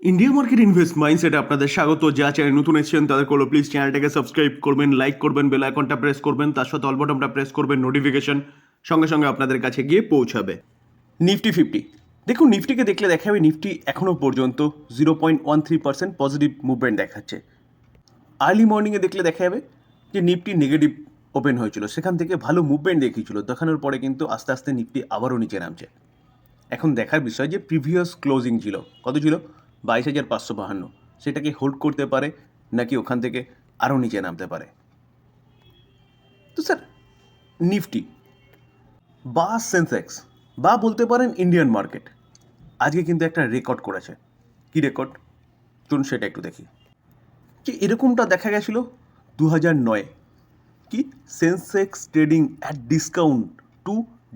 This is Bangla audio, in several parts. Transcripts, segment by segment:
ইন্ডিয়া মার্কেট ইনভেস্ট মাইন্ডসেটে আপনাদের স্বাগত। যা চ্যানেল নতুন এসেছেন, তাদের করল প্লিজ চ্যানেলটাকে সাবস্ক্রাইব করবেন লাইক করবেন বেল আইকনটা প্রেস করবেন, তার সাথে অল বটনটা প্রেস করবেন নোটিফিকেশন সঙ্গে সঙ্গে আপনাদের কাছে গিয়ে পৌঁছাবে। নিফটি ফিফটি দেখুন নিফটিকে দেখলে দেখা যাবে নিফটি এখনও পর্যন্ত zero point one three percent positive movement দেখাচ্ছে। আর্লি মর্নিংয়ে দেখলে দেখা যাবে যে নিফটি নেগেটিভ ওপেন হয়েছিল। সেখান থেকে ভালো মুভমেন্ট দেখিয়েছিল। দেখানোর পরে কিন্তু আস্তে আস্তে নিফটি আবারও নিচে নামছে। এখন দেখার বিষয় যে প্রিভিয়াস ক্লোজিং ছিল। কত ছিল? বাইশ হাজার পাঁচশো বাহান্ন। সেটাকে হোল্ড করতে পারে, নাকি ওখান থেকে আরও নিচে নামতে পারে। তো স্যার নিফটি বা সেন্সেক্স বা বলতে পারেন ইন্ডিয়ান মার্কেট আজকে কিন্তু একটা রেকর্ড করেছে। কি রেকর্ড চলুন সেটা একটু দেখি। যে এরকমটা দেখা গেছিল দু হাজার নয়ে, কি Sensex trading at discount to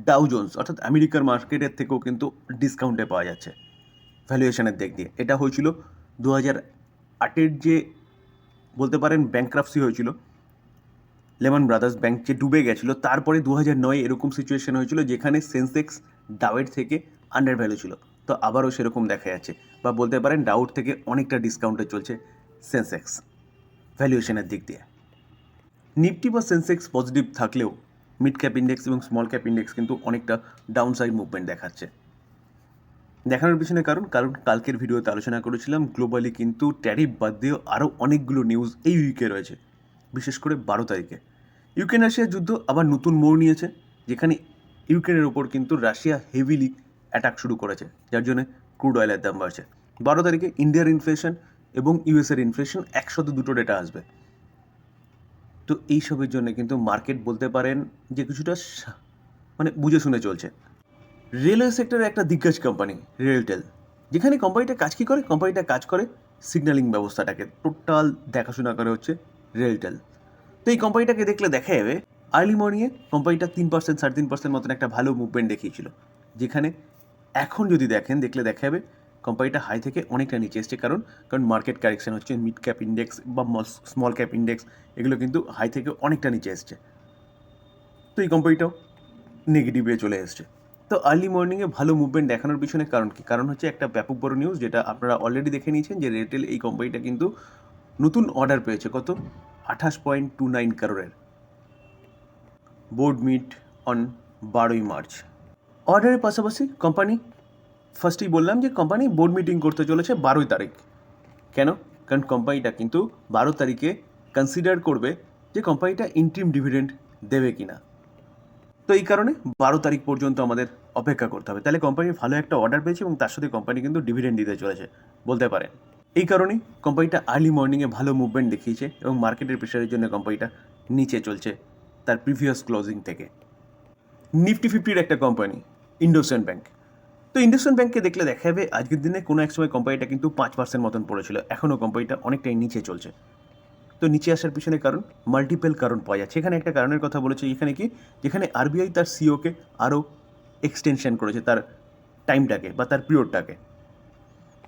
Dow Jones অর্থাৎ আমেরিকার মার্কেটের থেকেও কিন্তু ডিসকাউন্টে পাওয়া যাচ্ছে। ভ্যালুয়েশনের দিক দিয়ে। এটা হয়েছিল দু হাজার আটের যে বলতে পারেন ব্যাংক্রাফসি হয়েছিল লেমন ব্রাদার্স ব্যাংক যে ডুবে গেছিল, তারপরে দু হাজার নয় এরকম সিচুয়েশন হয়েছিল যেখানে সেন্সেক্স ডাউয়ের থেকে আন্ডার ভ্যালু ছিল। তো আবারও সেরকম দেখা যাচ্ছে বা বলতে পারেন ডাউট থেকে অনেকটা ডিসকাউন্টে চলছে সেন্সেক্স ভ্যালুয়েশনের দিক দিয়ে। নিফটি বা সেন্সেক্স পজিটিভ থাকলেও মিড ক্যাপ ইন্ডেক্স এবং স্মল ক্যাপ ইন্ডেক্স কিন্তু অনেকটা ডাউন সাইড মুভমেন্ট দেখাচ্ছে। দেখানোর পিছনে কারণ কারণ কালকের ভিডিওতে আলোচনা করেছিলাম গ্লোবালি কিন্তু ট্যারিফ বাদ দিয়েও আরও অনেকগুলো নিউজ এই উইকে রয়েছে, বিশেষ করে বারো তারিখে। ইউক্রেন রাশিয়ার যুদ্ধ আবার নতুন মোড় নিয়েছে, যেখানে ইউক্রেনের ওপর কিন্তু রাশিয়া হেভিলি অ্যাটাক শুরু করেছে, যার জন্য ক্রুড অয়েলের দাম বাড়ছে। বারো তারিখে ইন্ডিয়ার ইনফ্লেশন এবং ইউএসের ইনফ্লেশন একসাথে দুটো ডেটা আসবে। তো এইসবের জন্য কিন্তু মার্কেট বলতে পারেন যে কিছুটা মানে বুঝে শুনে চলছে। রেলওয়ে সেক্টরে একটা দিগ্গজ কোম্পানি রেলটেল যেখানে কোম্পানিটা কাজ কী করে? কোম্পানিটা কাজ করে সিগন্যালিং ব্যবস্থাটাকে। টোটাল দেখাশোনা করে হচ্ছে রেলটেল তো এই কোম্পানিটাকে দেখলে দেখা যাবে আর্লি মর্নিংয়ে কোম্পানিটা তিন পার্সেন্ট সাড়ে তিন পার্সেন্ট মতন একটা ভালো মুভমেন্ট দেখিয়েছিল। যেখানে এখন যদি দেখেন, দেখলে দেখা যাবে কোম্পানিটা হাই থেকে অনেকটা নিচে এসছে। কারণ কারণ মার্কেট কারেকশন হচ্ছে মিড ক্যাপ ইন্ডেক্স বা স্মল ক্যাপ ইন্ডেক্স এগুলো কিন্তু হাই থেকে অনেকটা নিচে এসছে। তো এই কোম্পানিটাও নেগেটিভে চলে এসছে। তো আর্লি মর্নিংয়ে ভালো মুভমেন্ট দেখানোর পিছনে কারণ কি? কারণ হচ্ছে একটা ব্যাপক বড় নিউজ যেটা আপনারা অলরেডি দেখে নিয়েছেন যে রেটেল এই কোম্পানিটা কিন্তু নতুন অর্ডার পেয়েছে। কত? আঠাশ পয়েন্ট টু নাইন কারোরের বোর্ড মিট অন বারোই মার্চ। অর্ডারের পাশাপাশি কোম্পানি ফার্স্টেই বললাম যে কোম্পানি বোর্ড মিটিং করতে চলেছে বারোই তারিখ। কেন? কারণ কোম্পানিটা কিন্তু বারো তারিখে কনসিডার করবে যে কোম্পানিটা ইন্ট্রিম ডিভিডেন্ড দেবে কিনা। তো এই কারণে বারো তারিখ পর্যন্ত আমাদের অপেক্ষা করতে হবে। তাহলে কোম্পানি ভালো একটা অর্ডার পেয়েছে এবং তার সাথে কোম্পানি কিন্তু ডিভিডেন্ড দিতে চলেছে, বলতে পারেন। এই কারণেই কোম্পানিটা আর্লি মর্নিংয়ে ভালো মুভমেন্ট দেখিয়েছে এবং মার্কেটের প্রেশারের জন্য কোম্পানিটা নিচে চলছে তার প্রিভিয়াস ক্লোজিং থেকে। নিফটি ফিফটির একটা কোম্পানি ইন্ডোসেন ব্যাংক তো ইন্ডোসেন ব্যাংককে দেখলে দেখা যাবে, আজকের দিনে কোনো এক সময় কোম্পানিটা কিন্তু পাঁচ পার্সেন্ট মতন পড়েছিল। এখনও কোম্পানিটা অনেকটাই নিচে চলছে। তো নিচে আসার পিছনে কারণ মাল্টিপল কারণ পাওয়া যাচ্ছে। এখানে একটা কারণের কথা বলেছে এখানে কি? যেখানে আরবিআই তার সিওকে আরও এক্সটেনশন করেছে, তার টাইমটাকে বা তার পিরিয়ডটাকে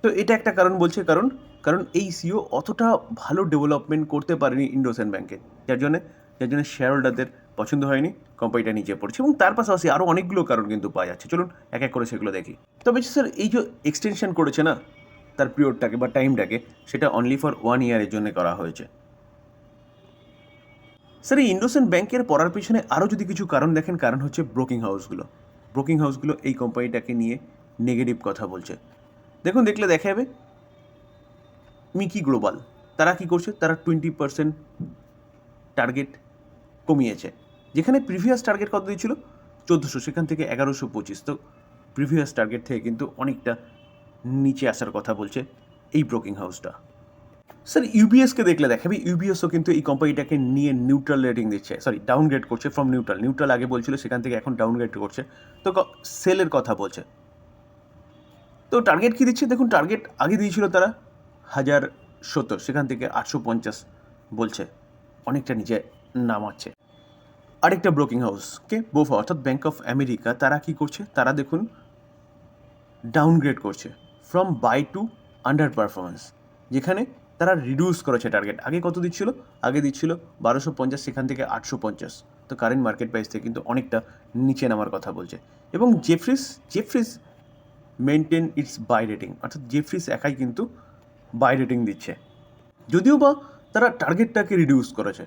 তো এটা একটা কারণ বলছে কারণ কারণ এই সিও অতটা ভালো ডেভেলপমেন্ট করতে পারেনি ইন্ডোসেন ব্যাংকে যার জন্য যার জন্য শেয়ার হোল্ডারদের পছন্দ হয়নি কোম্পানিটা নিচে পড়ছে এবং তার পাশাপাশি আরও অনেকগুলো কারণ কিন্তু পাওয়া যাচ্ছে। চলুন এক এক করে সেগুলো দেখি। তবে স্যার, এই যে এক্সটেনশন করেছে না, তার পিরিয়ডটাকে বা টাইমটাকে সেটা অনলি ফর ওয়ান ইয়ারের জন্য করা হয়েছে। স্যার এই ইন্ডোসেন ব্যাংকের পড়ার পিছনে আরও যদি কিছু কারণ দেখেন, কারণ হচ্ছে ব্রোকিং হাউসগুলো ব্রোকিং হাউসগুলো এই কোম্পানিটাকে নিয়ে নেগেটিভ কথা বলছে। দেখুন, দেখলে দেখা যাবে মিকি গ্লোবাল তারা কি করছে? তারা টোয়েন্টি পার্সেন্ট টার্গেট কমিয়েছে। যেখানে প্রিভিয়াস টার্গেট কত দিয়েছিল? চোদ্দোশো, সেখান থেকে এগারোশো পঁচিশ। তো প্রিভিয়াস টার্গেট থেকে কিন্তু অনেকটা নিচে আসার কথা বলছে এই ব্রোকিং হাউসটা স্যার ইউবিএসকে দেখলে দেখাবে ইউবিএসও কিন্তু এই কোম্পানিটাকে নিয়ে নিউট্রাল রেটিং দিচ্ছে। সরি ডাউনগ্রেড করছে ফ্রম নিউট্রাল নিউট্রাল আগে বলছিল, সেখান থেকে এখন ডাউনগ্রেড করছে। তো সেলের কথা বলছে। তো টার্গেট কী দিচ্ছে? দেখুন টার্গেট আগে দিয়েছিল তারা হাজার সত্তর, সেখান থেকে আটশো পঞ্চাশ বলছে। অনেকটা নিচে নামাচ্ছে। আরেকটা ব্রোকিং হাউস কে বোফা অর্থাৎ ব্যাঙ্ক অফ আমেরিকা তারা কি করছে? তারা দেখুন ডাউনগ্রেড করছে from buy to under performance যেখানে তারা রিডিউস করেছে টার্গেট আগে কত দিচ্ছিল? আগে দিচ্ছিল বারোশো পঞ্চাশ, সেখান থেকে আটশো পঞ্চাশ। তো কারেন্ট মার্কেট প্রাইস থেকে কিন্তু অনেকটা নিচে নামার কথা বলছে। এবং Jefferies Jefferies maintain its buy rating অর্থাৎ জেফ্রিস একাই কিন্তু বাই রেটিং দিচ্ছে। যদিও বা তারা টার্গেটটাকে রিডিউস করেছে।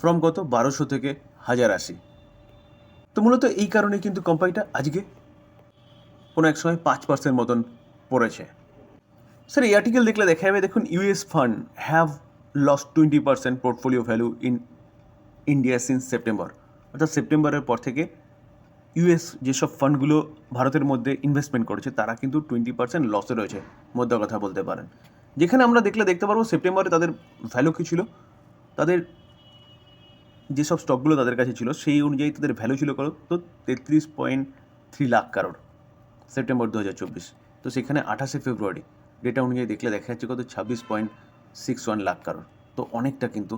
ফ্রম কত? বারোশো থেকে হাজার আশি। তো মূলত এই কারণে কিন্তু কোম্পানিটা আজকে কোনো এক সময় পাঁচ পার্সেন্ট মতন পড়েছে। স্যার এই আর্টিকেল দেখলে দেখা যাবে দেখুন US fund have lost twenty percent portfolio value in India since September অর্থাৎ সেপ্টেম্বরের পর থেকে ইউএস যেসব ফান্ডগুলো ভারতের মধ্যে ইনভেস্টমেন্ট করেছে, তারা কিন্তু টোয়েন্টি পার্সেন্ট লসে রয়েছে, মধ্যে কথা বলতে পারেন। যেখানে আমরা দেখলে দেখতে পারব সেপ্টেম্বরে তাদের ভ্যালু কী ছিল? তাদের যেসব স্টকগুলো তাদের কাছে ছিল, সেই অনুযায়ী তাদের ভ্যালু ছিল কত? তো তেত্রিশ পয়েন্ট থ্রি লাখ কারোর সেপ্টেম্বর দু হাজার চব্বিশ। তো সেখানে আঠাশে ফেব্রুয়ারি ডেটা অনুযায়ী দেখলে দেখা যাচ্ছে কত? ছাব্বিশ পয়েন্ট সিক্স ওয়ান লাখ কারোর তো অনেকটা কিন্তু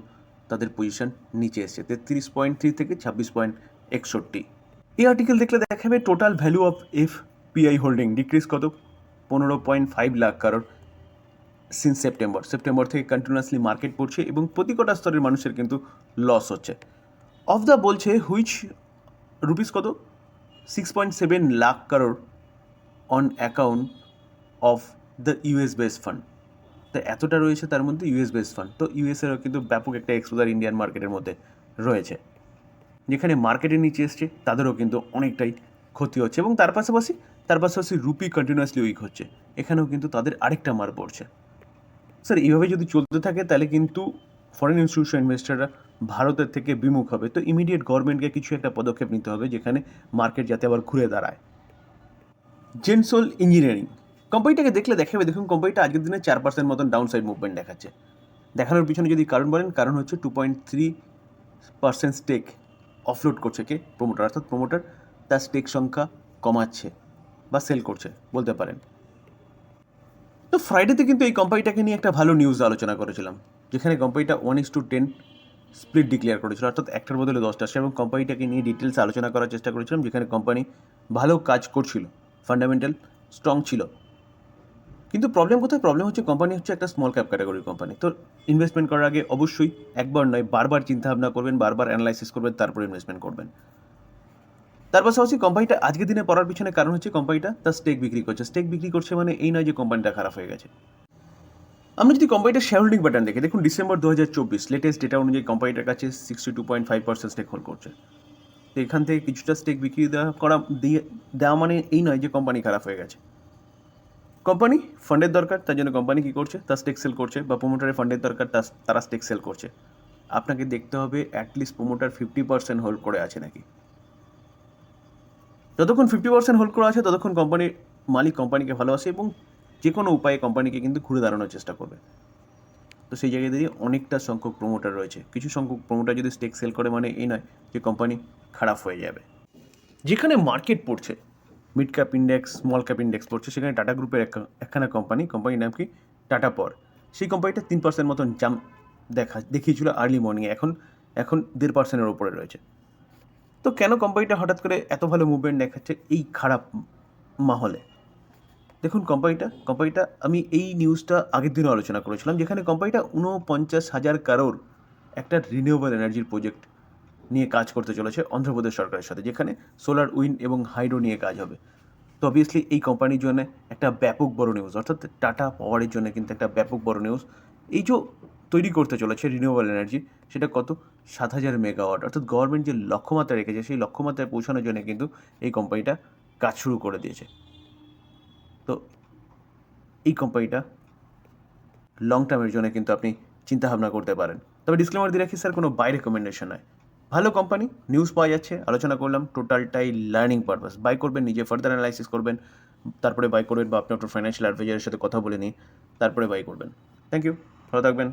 তাদের পজিশন নিচে এসছে। তেত্রিশ পয়েন্ট থ্রি থেকে ছাব্বিশ পয়েন্ট একষট্টি। এই আর্টিকেল দেখলে দেখা যাবে total value of F PI holding decrease কত? পনেরো point five lakh crore since September September থেকে কন্টিনিউয়াসলি মার্কেট পড়ছে এবং প্রতি কটা স্তরের মানুষের কিন্তু লস হচ্ছে। অফ দ্য বলছে হুইচ রুপিস কত? Six point seven lakh crore on account of the US base fund তো এতটা রয়েছে তার মধ্যে ইউএস বেস ফান্ড তো ইউএসেরও কিন্তু ব্যাপক একটা এক্সপোজার ইন্ডিয়ান মার্কেটের মধ্যে রয়েছে। যেখানে মার্কেটের নিচে এসছে, তাদেরও কিন্তু অনেকটাই ক্ষতি হচ্ছে এবং তার পাশাপাশি তার পাশাপাশি রুপি কন্টিনিউয়াসলি উইক হচ্ছে। এখানেও কিন্তু তাদের আরেকটা মার পড়ছে। স্যার এইভাবে যদি চলতে থাকে, তাহলে কিন্তু ফরেন ইনস্টিটিউশন ইনভেস্টাররা ভারতের থেকে বিমুখ হবে। তো ইমিডিয়েট গভর্নমেন্টকে কিছু একটা পদক্ষেপ নিতে হবে, যেখানে মার্কেট যাতে আবার ঘুরে দাঁড়ায়। জেনসোল ইঞ্জিনিয়ারিং কোম্পানিটাকে দেখলে দেখাবে, দেখুন কোম্পানিটা আজকের দিনে চার পার্সেন্ট মতন ডাউন সাইড মুভমেন্ট দেখাচ্ছে। দেখানোর পিছনে যদি কারণ বলেন, কারণ হচ্ছে two point three percent stake offload করছে কে? প্রোমোটার অর্থাৎ প্রোমোটার তার স্টেক সংখ্যা কমাচ্ছে বা সেল করছে, বলতে পারেন। তো ফ্রাইডেতে কিন্তু এই কোম্পানিটাকে নিয়ে একটা ভালো নিউজ আলোচনা করেছিলাম, যেখানে কোম্পানিটা one is to ten split declare করেছিল, অর্থাৎ একটার বদলে দশটা সে এবং কোম্পানিটাকে নিয়ে ডিটেলস আলোচনা করার চেষ্টা করেছিলাম, যেখানে কোম্পানি ভালো কাজ করছিল ফান্ডামেন্টাল স্ট্রং ছিল। কিন্তু প্রবলেম কোথায়? প্রবলেম হচ্ছে কোম্পানি হচ্ছে একটা স্মল ক্যাপ ক্যাটাগরির কোম্পানি তো ইনভেস্টমেন্ট করার আগে অবশ্যই একবার নয়, বারবার চিন্তা ভাবনা করবেন, বারবার অ্যানালাইসিস করবেন, তারপর ইনভেস্টমেন্ট করবেন। তার পাশাপাশি কোম্পানিটা আজকের দিনে পড়ার পিছনে কারণ হচ্ছে কোম্পানিটা তার স্টেক বিক্রি করছে। স্টেক বিক্রি করছে মানে এই নয় যে কোম্পানিটা খারাপ হয়ে গেছে। আমরা যদি কোম্পানিটার শেয়ার হোল্ডিং প্যাটার্ন দেখি, দেখুন ডিসেম্বর দু হাজার চব্বিশ লেটেস্ট ডেটা অনুযায়ী কোম্পানিটার কাছে sixty two point five percent stake hold করছে। তো এখান থেকে কিছুটা স্টেক বিক্রি দেওয়া করা, দিয়ে দেওয়া মানে এই নয় যে কোম্পানি খারাপ হয়ে গেছে। কোম্পানি ফান্ডের দরকার, তার জন্য কোম্পানি কী করছে? তার স্টেক সেল করছে বা প্রোমোটারের ফান্ডের দরকার, তার স্টেক সেল করছে। আপনাকে দেখতে হবে at least promoter fifty percent hold করে আছে নাকি? যতক্ষণ ফিফটি পার্সেন্ট হোল্ড করা আছে, ততক্ষণ কোম্পানির মালিক কোম্পানিকে ভালোবাসে এবং যে কোনো উপায়ে কোম্পানিকে কিন্তু ঘুরে দাঁড়ানোর চেষ্টা করবে। তো সেই জায়গায় দাঁড়িয়ে অনেকটা সংখ্যক প্রোমোটার রয়েছে। কিছু সংখ্যক প্রোমোটার যদি স্টেক সেল করে মানে এই নয় যে কোম্পানি খারাপ হয়ে যাবে। যেখানে মার্কেট পড়ছে mid cap index, small cap index পড়ছে। সেখানে টাটা গ্রুপের এক- একখানা কোম্পানি কোম্পানির নাম কি? টাটা পর। সেই কোম্পানিটা তিন পার্সেন্ট মতন জাম দেখা দেখিয়েছিল আর্লি মর্নিংয়ে এখন এখন দেড় পার্সেন্টের ওপরে রয়েছে। তো কেন কোম্পানিটা হঠাৎ করে এত ভালো মুভমেন্ট দেখাচ্ছে এই খারাপ মাহলে? দেখুন কোম্পানিটা কোম্পানিটা আমি এই নিউজটা আগের দিনও আলোচনা করেছিলাম, যেখানে কোম্পানিটা ঊনপঞ্চাশ হাজার কারোর একটা রিনিউয়েবল এনার্জির প্রজেক্ট নিয়ে কাজ করতে চলেছে অন্ধ্রপ্রদেশ সরকারের সাথে, যেখানে সোলার উইন্ড এবং হাইড্রো নিয়ে কাজ হবে। তো অবভিয়াসলি এই কোম্পানির জন্য একটা ব্যাপক বড় নিউজ অর্থাৎ টাটা পাওয়ারের জন্য কিন্তু একটা ব্যাপক বড় নিউজ এই যে তৈরি করতে চলেছে রিনিউয়েবল এনার্জি সেটা কত? সাত হাজার মেগাওয়াট অর্থাৎ গভর্নমেন্ট যে লক্ষ্যমাত্রা রেখেছে, সেই লক্ষ্যমাত্রায় পৌঁছানোর জন্য কিন্তু এই কোম্পানিটা কাজ শুরু করে দিয়েছে। তো এই কোম্পানিটা লং টার্মের জন্য কিন্তু আপনি চিন্তা ভাবনা করতে পারেন। তবে ডিসক্লেমার দিয়ে রাখি স্যার কোনো বাই রেকমেন্ডেশন নয়। ভালো কোম্পানি নিউজ পাওয়া যাচ্ছে। আলোচনা করলাম টোটালটাই লার্নিং পারপাস বাই করবেন, নিজে ফার্দার অ্যানালাইসিস করবেন, তারপরে বাই করবেন বা আপনি আপনার ফাইন্যান্সিয়াল অ্যাডভাইজারের সাথে কথা বলে নিয়ে তারপরে বাই করবেন। থ্যাংক ইউ ভালো থাকবেন।